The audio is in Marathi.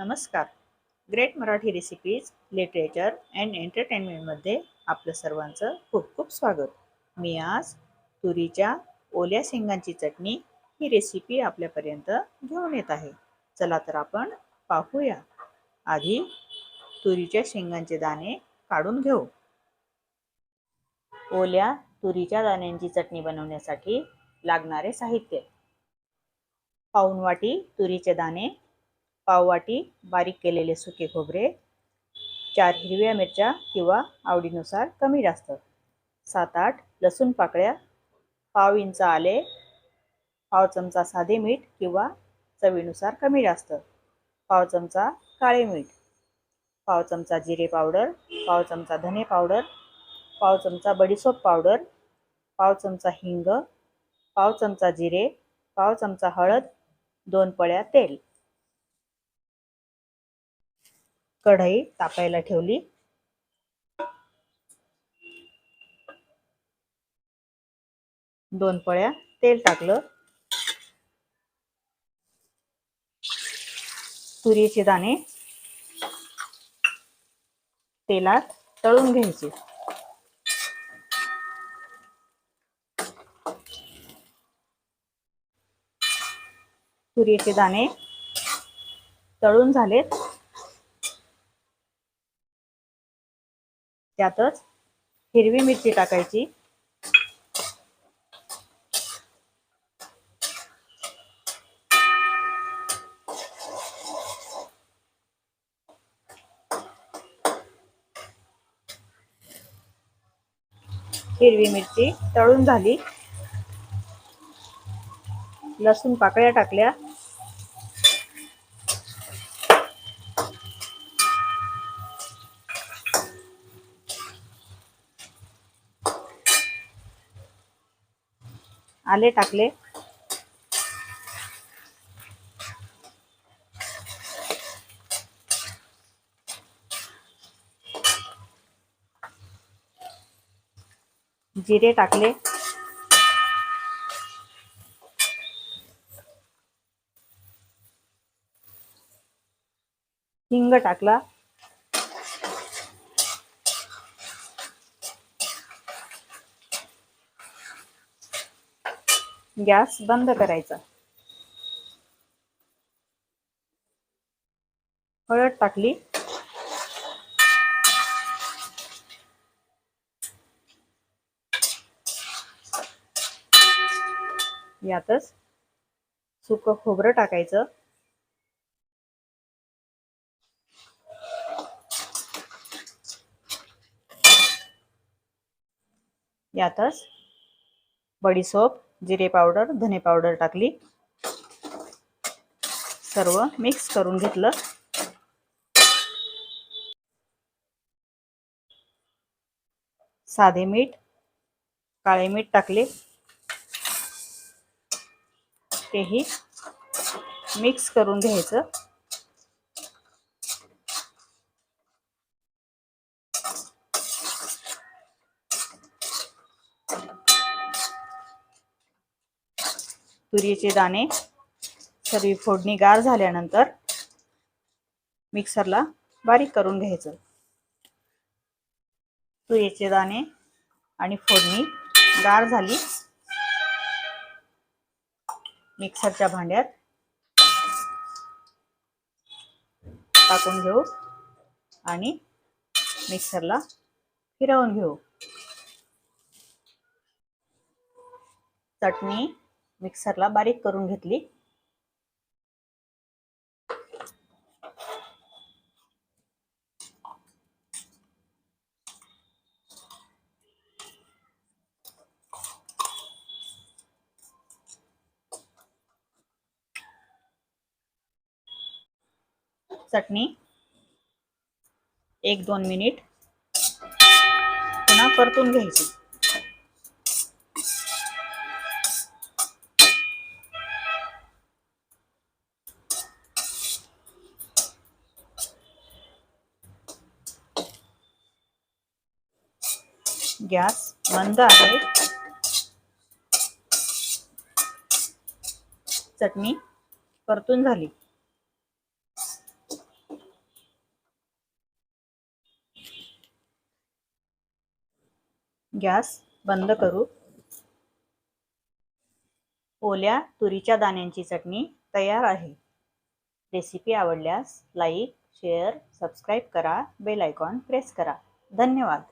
नमस्कार. Great Marathi recipes literature and एंटरटेनमेंटमध्ये आपलं सर्वांचं खूप खूप स्वागत. मी आज तुरीच्या ओल्या शेंगांची चटणी ही रेसिपी आपल्यापर्यंत घेऊन येत आहे. चला तर आपण पाहूया. आधी तुरीच्या शेंगांचे दाणे काढून घेऊ. ओल्या तुरीच्या दाण्यांची चटणी बनवण्यासाठी लागणारे साहित्य. पाऊन वाटी तुरीचे दाणे पाववाटी बारीक केलेले सुके खोबरे चार हिरव्या मिरच्या किंवा आवडीनुसार कमी जास्त. सात आठ लसूण पाकळ्या पाव इंच आले पाव चमचा साधे मीठ किंवा चवीनुसार कमी जास्त. पाव चमचा काळे मीठ पाव चमचा जिरे पावडर पाव चमचा धने पावडर पाव चमचा बडीसोप पावडर पाव चमचा हिंग पाव चमचा जिरे पाव चमचा हळद दोन पळ्या तेल. कढई तापायला ठेवली. दोन पळ्या तेल टाकलं. तुरीचे दाणे. तेलात तळून घ्यायचे. तुरीचे दाणे तळून झालेत. त्यातच हिरवी मिरची टाकायची. हिरवी मिरची तळून झाली. लसूण पाकळ्या टाकल्या. आले टाकले. जिरे टाकले. हिंग टाकला. गॅस बंद करायचा. हळद टाकली. यातच सुक खोबरं टाकायचं. यातच बडीसोप जिरे पावडर धने पावडर टाकली. सर्व मिक्स करून घेतलं. साधे मीठ काळे मीठ टाकले. तेही मिक्स करून घ्यायचं. तुरीचे दाणे. सर्व फोडणी गार झाल्यानंतर मिक्सरला बारीक करून घ्यायचं. तुरीचे दाणे आणि फोडणी गार झाली. मिक्सरच्या भांड्यात टाकून घेऊ आणि मिक्सरला फिरवून घेऊ. चटणी मिक्सरला बारीक करून घेतली. चटणी एक दोन मिनिट पुन्हा परतून घ्यायची. गॅस मंद आहे. चटणी परतून झाली. गॅस बंद करू. ओल्या तुरीच्या दाण्यांची चटणी तयार आहे. रेसिपी आवडल्यास लाईक शेअर सबस्क्राईब करा. बेल आयकॉन प्रेस करा. धन्यवाद.